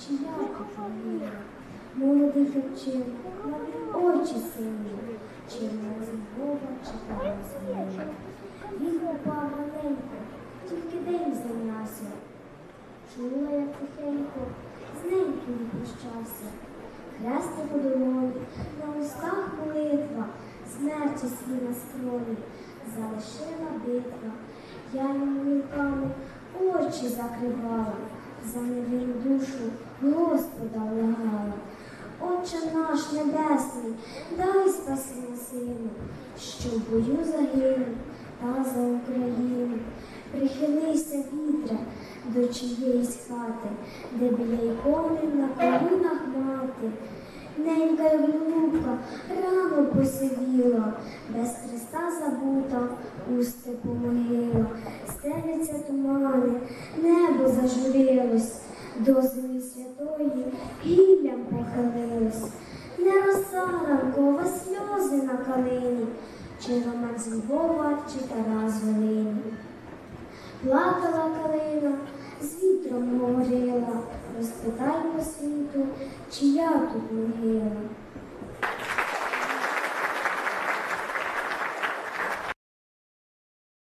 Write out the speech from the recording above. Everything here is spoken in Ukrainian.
чи я поколіла, молодий хлопчина, очі сині, чи не Бога читала зміни. Він упав раненько, тільки день зайнявся. Чула, як тихенько, з неньким прощався. Хрестик у долоні, на устах молитва, смерті свій на скроні, залишила битва. Я йому руками очі закривала, за невинну душу Господа влагала. Отче наш небесний, дай спасибо сину, що в бою загинув та за Україну. Прихилися вітре до чиєїсь хати, де біля ікони на колінах мати. Ненька й голубка рано посивіла, без Христа забута, у степу могила. Стеляться тумани, небо зажурилось, до землі святої гіллям похилилось. Не роса ранкова сльози на калині, чи роман з Львова, чи Тарас Волині. Плакала калина, з вітром говорила, розпитай по світу, чия тут могила.